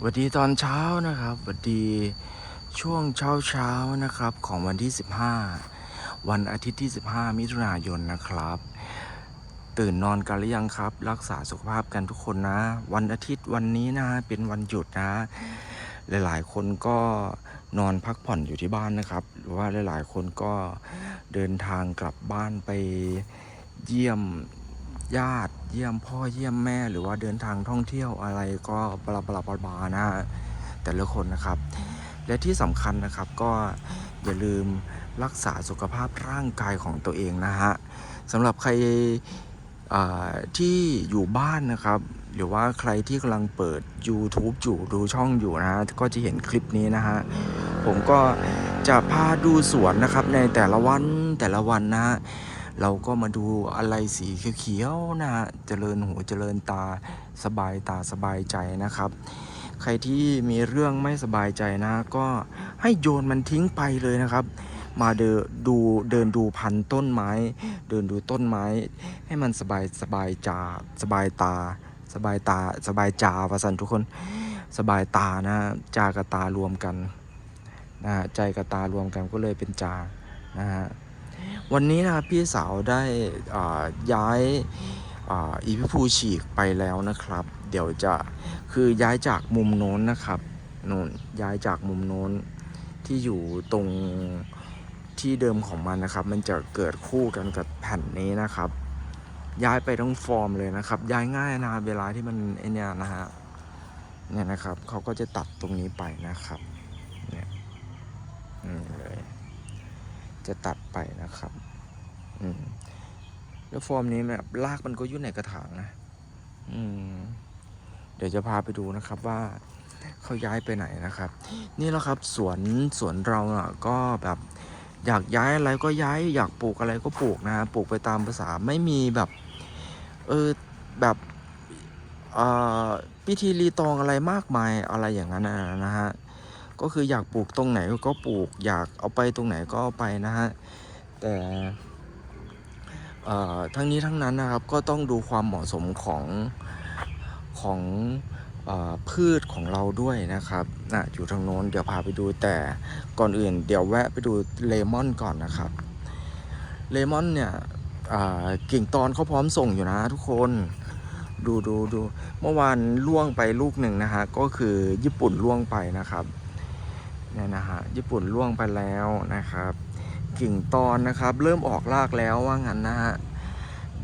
สวัสดีตอนเช้านะครับสวัสดีช่วงเช้าเช้านะครับของวันที่ 15 วันอาทิตย์ที่ 15 มิถุนายนนะครับ ตื่นนอนกันหรือยังครับ รักษาสุขภาพกันทุกคนนะ วันอาทิตย์วันนี้นะเป็นวันหยุดนะ หลายๆ คนก็นอนพักผ่อนอยู่ที่บ้านนะครับ หรือว่าหลายๆ คนก็เดินทางกลับบ้านไปเยี่ยม ญาติเยี่ยมพ่อเยี่ยมแม่หรือว่าเดินทางท่องเที่ยวอะไรก็บลาบลาบลาบานะแต่ละคนนะครับ และที่สำคัญนะครับก็อย่าลืมรักษาสุขภาพร่างกายของตัวเองนะฮะสำหรับใครที่อยู่บ้านนะครับ หรือว่าใครที่กำลังเปิด YouTube อยู่ดูช่องอยู่นะฮะก็จะเห็นคลิปนี้นะฮะผมก็จะพาดูสวนนะครับในแต่ละวันแต่ละวันนะฮะ เราก็มาดูอะไรสีเขียวๆนะฮะเจริญหูเจริญตาสบายตาสบายใจนะครับ ใครที่มีเรื่องไม่สบายใจนะ ก็ให้โยนมันทิ้งไปเลยนะครับ มาเดินดูเดินดูพันต้นไม้ เดินดูต้นไม้ ให้มันสบายสบายจาสบายตา สบายตาสบายจาประสันทุกคนสบายตานะจากับตารวมกันนะฮะใจกับตารวมกันก็เลยเป็นจานะฮะ วันนี้นะครับพี่สาวได้ย้ายอีพิภูฉีกไปแล้วนะครับ เดี๋ยวจะคือย้ายจากมุมโน้นนะครับโน่นย้ายจากมุมโน้นที่อยู่ตรงที่เดิมของมันนะครับ มันจะเกิดคู่กันกับแผ่นนี้นะครับ ย้ายไปทั้งฟอร์มเลยนะครับ ย้ายง่ายนะเวลาที่มันไอเนี่ยนะฮะเนี่ยนะครับเขาก็จะตัดตรงนี้ไปนะครับเนี่ยอืมเลย จะตัดไปนะครับ อืม แล้วฟอร์มนี้แบบลากมันก็ยู่ในกระถางนะ อืม เดี๋ยวจะพาไปดูนะครับว่าเขาย้ายไปไหนนะครับ นี่แหละครับสวนสวนเราอะ ก็แบบอยากย้ายอะไรก็ย้ายอยากปลูกอะไรก็ปลูกนะปลูกไปตามภาษาไม่มีแบบเออแบบอ่อพิธีรีตองอะไรมากมายอะไรอย่างนั้นนะฮะ ก็คืออยากปลูกตรงไหนก็ปลูก อยากเอาไปตรงไหนก็เอาไปนะฮะแต่ทั้งนี้ทั้งนั้นนะครับก็ต้องดูความเหมาะสมของของอพืชของเราด้วยนะครับนะอยู่ทางโน้นเดี๋ยวพาไปดูแต่ก่อนอื่น เดี๋ยวแวะไปดูเลมอนก่อนนะครับเลมอนเนี่ยกิ่งตอนเขาพร้อมส่งอยู่นะทุกคนดูดูดูเมื่อวานล่วงไปลูกหนึ่งนะฮะก็คือญี่ปุ่นล่วงไปนะครับ เนี่ยนะฮะญี่ปุ่นล่วงไปแล้วนะครับ กิ่งตอนนะครับ เริ่มออกรากแล้วว่างั้นนะฮะ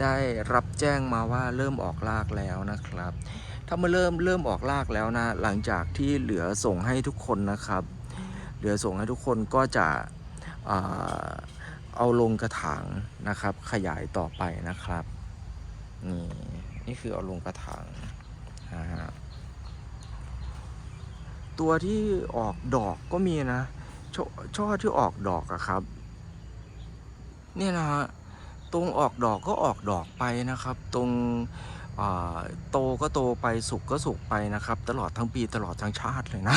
ได้รับแจ้งมาว่าเริ่มออกรากแล้วนะครับ ถ้ามาเริ่มเริ่มออกรากแล้วนะ หลังจากที่เหลือส่งให้ทุกคนนะครับ เหลือส่งให้ทุกคนก็จะเอาลงกระถางนะครับ ขยายต่อไปนะครับนี่นี่คือเอาลงกระถางนะฮะ ตัวที่ออกดอกก็มีนะชช่อที่ออกดอกอะครับ เนี่ยนะฮะตรงออกดอกก็ออกดอกไปนะครับ ตรงโตก็โตไปสุกก็สุกไปนะครับ ตลอดทั้งปีตลอดทั้งชาติเลยนะ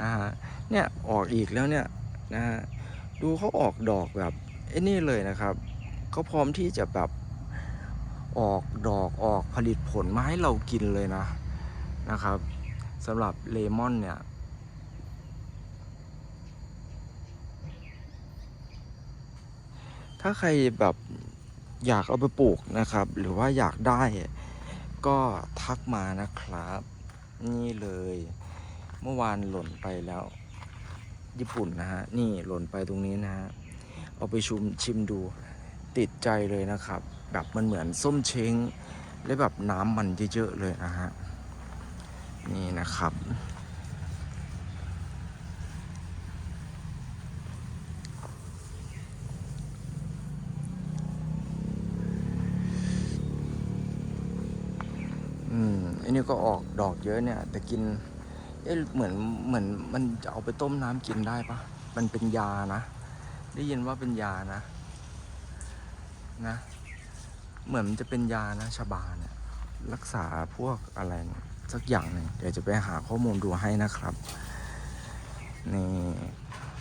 นะฮะเนี่ยออกอีกแล้วเนี่ยนะฮะดูเขาออกดอกแบบไอ้นี่เลยนะครับเขาพร้อมที่จะแบบออกดอกออกผลิตผลมาให้เรากินเลยนะนะครับ สำหรับเลมอนเนี่ยถ้าใครแบบอยากเอาไปปลูกนะครับ หรือว่าอยากได้ ก็ทักมานะครับ นี่เลย เมื่อวานหล่นไปแล้ว ญี่ปุ่นนะฮะ นี่หล่นไปตรงนี้นะฮะ เอาไปชุมชิมดูติดใจเลยนะครับ แบบมันเหมือนส้มเช้ง และแบบน้ำมันเยอะๆเลยนะฮะ นี่นะครับ อืมอันนี้ก็ออกดอกเยอะเนี่ย แต่กิน เอ๊ะเหมือนเหมือนมันจะเอาไปต้มน้ำกินได้ปะมันเป็นยานะ ได้ยินว่าเป็นยานะ นะ เหมือนมันจะเป็นยานะชาบาเนี่ยรักษาพวกอะไรเนี่ย สักอย่างหนึ่งเดี๋ยวจะไปหาข้อมูลดูให้นะครับนี่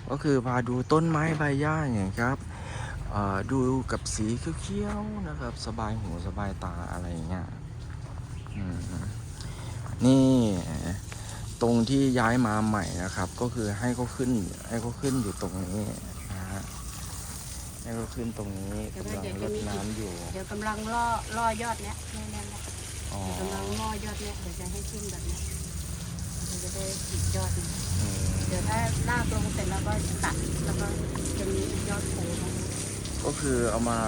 ก็คือพาดูต้นไม้ใบหญ้าอย่างเงี้ยครับดูกับสีเขียวๆนะครับ สบายหูสบายตาอะไรอย่างเงี้ยนี่ตรงที่ย้ายมาใหม่นะครับ ก็คือให้เขาขึ้น ให้เขาขึ้นอยู่ตรงนี้นะฮะให้เขาขึ้นตรงนี้กำลังรดน้ำอยู่ เดี๋ยวกำลังล่อล่อยอดเนี้ยแน่ๆนะ อ๋อเดี๋ยวกำลังล่อยอดเนี้ยเดี๋ยวจะให้ขึ้นแบบเนี้ยเดี๋ยวจะได้อีกยอดหนึงอืมเดี๋ยวถ้าลากลงเสร็จแล้วก็ตัดแล้วก็จะมีอีกยอดโผล่มาก็คือเอามา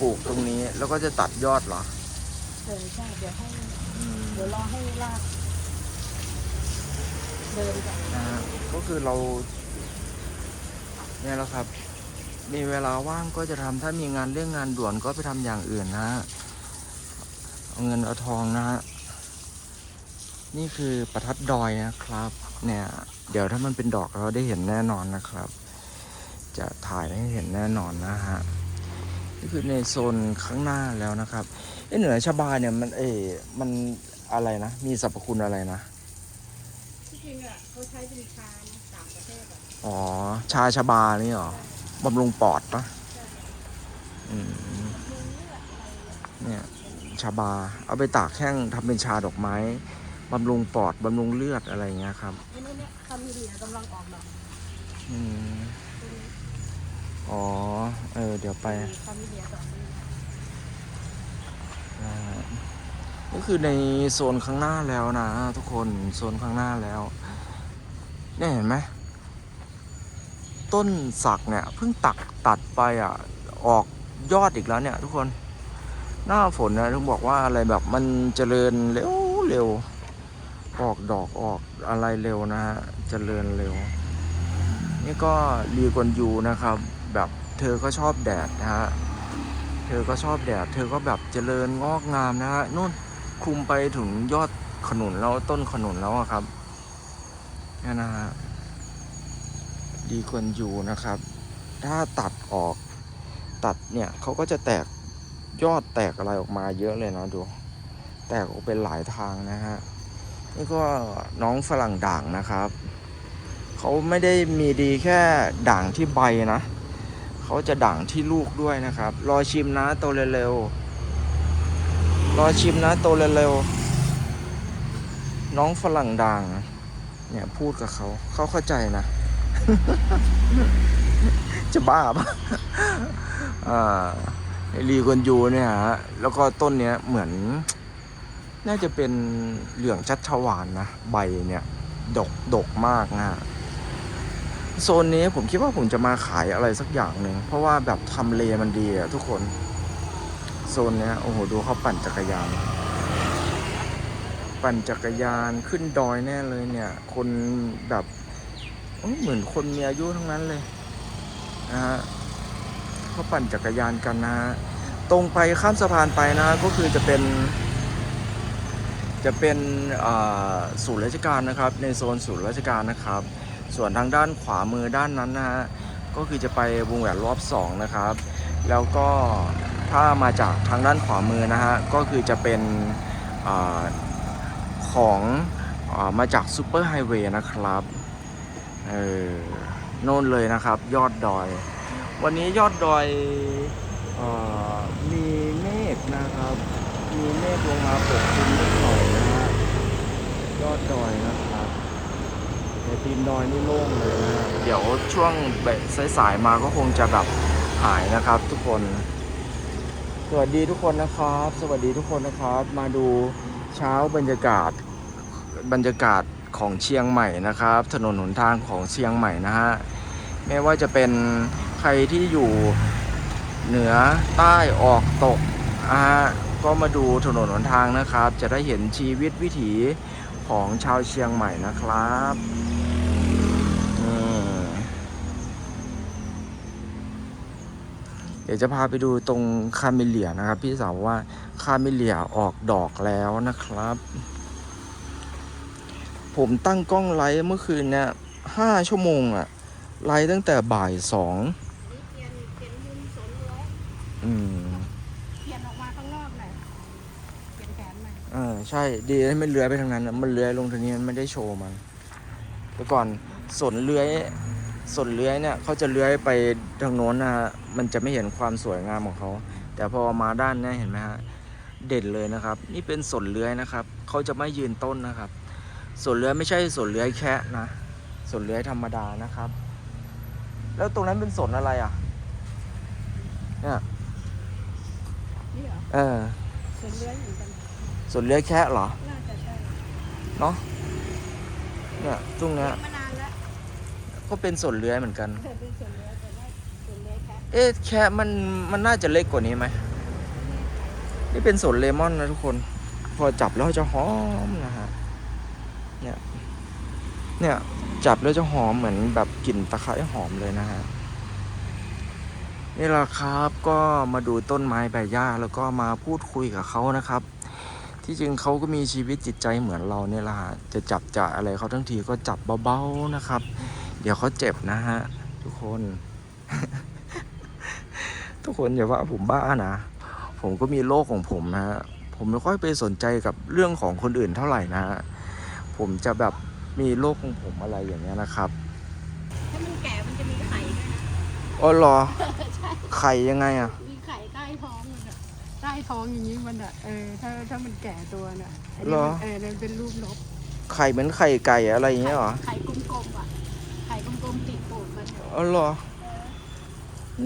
ปลูกตรงนี้แล้วก็จะตัดยอดเหรอเออใช่เดี๋ยวให้อืมเดี๋ยวรอให้ลากเดินก่อนนะฮะก็คือเรา เนี่ยแหละครับ มีเวลาว่างก็จะทำถ้ามีงานเรื่องงานด่วนก็ไปทำอย่างอื่นนะฮะ เอาเงินเอาทองนะฮะ นี่คือประทัดดอยนะครับ เนี่ย เดี๋ยวถ้ามันเป็นดอกเราได้เห็นแน่นอนนะครับ จะถ่ายให้เห็นแน่นอนนะฮะ นี่คือในโซนข้างหน้าแล้วนะครับเอ้เหนือชบาเนี่ยมันเออมันอะไรนะ มีสรรพคุณอะไรนะที่จริงอะเขาใช้เป็นชานะต่างประเทศอะอ๋อ ชาชบานี่เหรอบำรุงปอดปะอืมเนี่ย ชาบา เอาไปตากแห้งทำเป็นชาดอกไม้บำรุงปอดบำรุงเลือดอะไรเงี้ยครับนี่นี่เนี่ยคามิเลียกำลังออกดอกอืมอ๋อ เออ เดี๋ยวไปคามิเลียดอกนี้อ่าก็คือในโซนข้างหน้าแล้วนะ ทุกคนโซนข้างหน้าแล้วเนี่ยเห็นไหมต้นสักเนี่ยเพิ่งตักตัดไปอะ ออกยอดอีกแล้วเนี่ย ทุกคน หน้าฝนนะต้องบอกว่าอะไรแบบมันเจริญเร็วเร็วออกดอกออกอะไรเร็วนะฮะเจริญเร็ว นี่ก็รีกวนยูนะครับ แบบเธอก็ชอบแดดนะฮะเธอก็ชอบแดด เธอก็แบบเจริญงอกงามนะฮะนู่นคุมไปถึงยอดขนุนแล้วต้นขนุนแล้วครับนี่นะฮะดีควรอยู่นะครับ ถ้าตัดออกตัดเนี่ยเขาก็จะแตก ยอดแตกอะไรออกมาเยอะเลยนะดู แตกออกเป็นหลายทางนะฮะนี่ก็น้องฝรั่งด่างนะครับ เขาไม่ได้มีดีแค่ด่างที่ใบนะ เขาจะด่างที่ลูกด้วยนะครับ รอชิมนะโตเร็วๆรอชิมนะโตเร็วๆน้องฝรั่งด่าง เนี่ยพูดกับเขา เขาเข้าใจนะ จะบ้าปะอ่า รีกวนยูเนี่ยฮะแล้วก็ต้นเนี้ยเหมือน น่าจะเป็นเหลืองชัดชวานนะใบเนี่ยดกดกมากนะฮะโซนนี้ผมคิดว่าผมจะมาขายอะไรสักอย่างหนึ่งเพราะว่าแบบทำเลมันดีอะทุกคน โซนเนี้ยโอ้โหดูเขาปั่นจักรยาน ปั่นจักรยานขึ้นดอยแน่เลยเนี่ย คนแบบเหมือนคนมีอายุทั้งนั้นเลยนะฮะ เขาปั่นจักรยานกันนะตรงไปข้ามสะพานไปนะก็คือจะเป็น จะเป็นศูนย์ราชการนะครับ ในโซนศูนย์ราชการนะครับ ส่วนทางด้านขวามือด้านนั้นนะฮะก็คือจะไปวงแหวนรอบสองนะครับ แล้วก็ถ้ามาจากทางด้านขวามือนะฮะก็คือจะเป็นอของอามาจากซูเปอร์ไฮเวย์นะครับเออโน่นเลยนะครับ ยอดดอย วันนี้ยอดดอยอมีเมฆนะครับ มีเมฆลงมาปกคลุมนิดหน่อยนะฮะยอดดอยนะครับแต่ตีนดอยนี่โล่งเลยนะฮะเดี๋ยวช่วงแบบสายๆมาก็คงจะแบบหายนะครับ ทุกคน สวัสดีทุกคนนะครับ สวัสดีทุกคนนะครับ มาดูเช้าบรรยากาศบรรยากาศของเชียงใหม่นะครับ ถนนหนทางของเชียงใหม่นะฮะไม่ว่าจะเป็น ครที่อยู่เหนือใต้ออกตกอ่าก็มาดูถนนหนทางนะครับ จะได้เห็นชีวิตวิถีของชาวเชียงใหม่นะครับเดี๋ยวจะพาไปดูตรงคาเมเลียนะครับ พี่สาวว่าคาเมเลียออกดอกแล้วนะครับ ผมตั้งกล้องไลฟ์เมื่อคืนเนี่ยห้าชั่วโมงอะไลฟ์ตั้งแต่บ่ายสอง นี่เปลี่ยนเปลี่ยนมุมสนเลย อืม เปลี่ยนออกมาข้างนอกหน่อยเปลี่ยนแผน ใหม่เออใช่ ดีให้มันเลื้อยไปทางนั้นนะมันเลื้อยลงทางนี้มันไม่ได้โชว์มัน แต่ก่อนสนเลื้อยสนเลื้อยเนี่ยเขาจะเลื้อยไปทางโน้นนะฮะมันจะไม่เห็นความสวยงามของเขา แต่พอมาด้านเนี้เห็นไหมฮะเด่นเลยนะครับ นี่เป็นสนเลื้อยนะครับเขาจะไม่ยืนต้นนะครับสวนเลื้อยไม่ใช่สวนเลื้อยแคะนะสวนเลื้อยธรรมดานะครับ แล้วตรงนั้นเป็นสวนอะไรอะเนี่ยนี่เหรอเออสวนเลื้อยเหมือนกัน สวนเลื้อยแคะเหรอ น่าจะใช่เนาะเนี่ยตรงเนี้ยมานานแล้วก็เป็นสวนเลื้อยเหมือนกัน เคยเป็นสวนเลื้อยแต่ว่าสวนเลื้อยแค่เอ๊ะแคะมันมันน่าจะเล็กกว่านี้ไหมนี่เป็นสวนเลมอนนะทุกคน พอจับแล้วจะหอมนะฮะเนี่ยเนี่ยจับแล้วจะหอมเหมือนแบบกลิ่นตะไคร้หอมเลยนะฮะนี่แหละครับก็มาดูต้นไม้ใบหญ้าแล้วก็มาพูดคุยกับเขานะครับ ที่จริงเขาก็มีชีวิตจิตใจเหมือนเราเนี่ยแหละฮะจะจับจะอะไรเขาทั้งทีก็จับเบาๆนะครับ เดี๋ยวเขาเจ็บนะฮะทุกคน ทุกคนอย่าว่าผมบ้านะ ผมก็มีโลกของผมนะฮะผมไม่ค่อยไปสนใจกับเรื่องของคนอื่นเท่าไหร่นะฮะผมจะแบบมีโลกของผมอะไรอย่างเงี้ยนะครับ ถ้ามันแก่มันจะมีไข่ด้วยนะอ๋อเหรอใช่ไข่ยังไงอะ มีไข่ใต้ท้องมันอะ ใต้ท้องอย่างนี้มันอะเออถ้าถ้ามันแก่ตัวน่ะนนี้เหรอมันเออมันเป็นรูปนกไข่เหมือนไข่ไก่อะไรอย่างเงี้ยเหรอไข่กลมๆอะไข่กลมๆติดตูดมันอะอ๋อเหรอ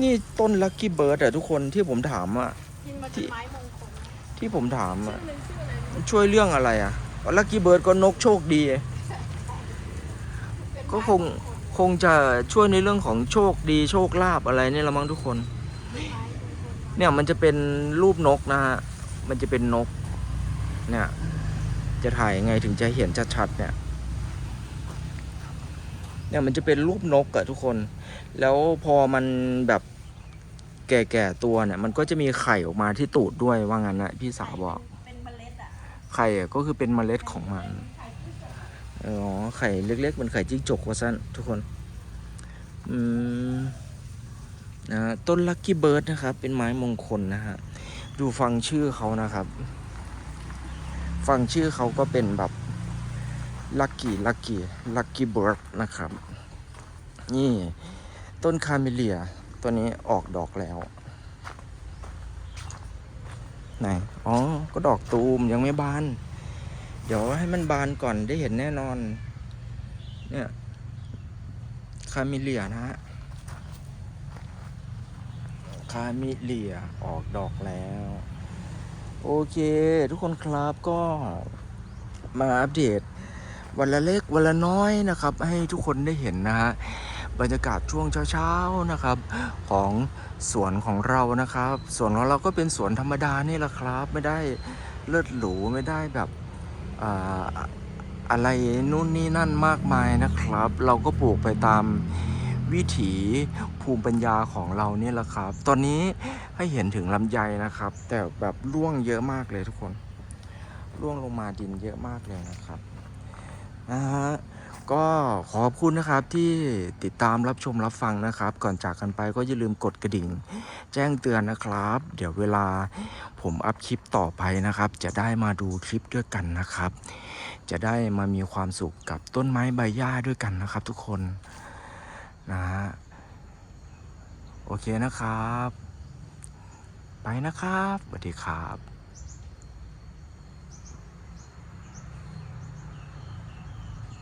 นี่ต้นลั c กี้เบิร์ดอะทุกคนที่ผมถามอะที่มันเป็นไม้มงคลนะที่ผมถามชื่อะอเลยชื่ออะไรไม่รู้มันช่วยเรื่องอะไรอะลั c กี้เบิร์ดก็นกโชคดี เป็นก็ไม้คงคงจะช่วยในเรื่องของโชคดีโชคลาภอะไรนี่ละมั้งทุกคนไม้มงคล เนี่ยมันจะเป็นรูปนกนะฮะ มันจะเป็นนก เนี่ย จะถ่ายยังไงถึงจะเห็นชัดๆเนี่ย เนี่ยมันจะเป็นรูปนกอะทุกคน แล้วพอมันแบบแก่ๆตัวเนี่ย มันก็จะมีไข่ออกมาที่ตูดด้วยว่างั้นนะพี่สาวบอก เป็นเมล็ดอะไข่อะก็คือเป็นเมล็ดของมันไข่ที่จะอ๋อ ไข่เล็กๆเหมันไข่จิ้งจกว่าสั้นทุกคน อืม นะต้นลักกี้เบิร์ดนะครับ เป็นไม้มงคลนะฮะดูฟังชื่อเขานะครับ ฟังชื่อเขาก็เป็นแบบลักกี้ลักกี้ลักกี้เบิร์ดนะครับ นี่ต้นคาเมเลียตัวนี้ออกดอกแล้ว ไหน อ๋อ ก็ดอกตูมยังไม่บาน เดี๋ยวให้มันบานก่อนได้เห็นแน่นอน เนี่ย คาเมเลียนะฮะ คาเมเลียออกดอกแล้ว โอเค ทุกคนครับก็มาอัปเดต วันละเล็กวันละน้อยนะครับ ให้ทุกคนได้เห็นนะฮะบรรยากาศช่วงเช้าๆนะครับ ของสวนของเรานะครับสวนของเราก็เป็นสวนธรรมดานี่แหละครับ ไม่ได้เลิศหรูไม่ได้แบบอะไรนู่นนี่นั่นมากมายนะครับ เราก็ปลูกไปตาม วิถีภูมิปัญญาของเราเนี่ยแหละครับ ตอนนี้ให้เห็นถึงลำไยนะครับ แต่แบบร่วงเยอะมากเลยทุกคนร่วงลงมาดินเยอะมากเลยนะครับนะฮะก็ขอบคุณนะครับที่ติดตามรับชมรับฟังนะครับ ก่อนจากกันไปก็อย่าลืมกดกระดิ่ง แจ้งเตือนนะครับ เดี๋ยวเวลาผมอัพคลิปต่อไปนะครับ จะได้มาดูคลิปด้วยกันนะครับ จะได้มามีความสุขกับต้นไม้ใบหญ้าด้วยกันนะครับทุกคน นะฮะโอเคนะครับ ไปนะครับสวัสดีครับ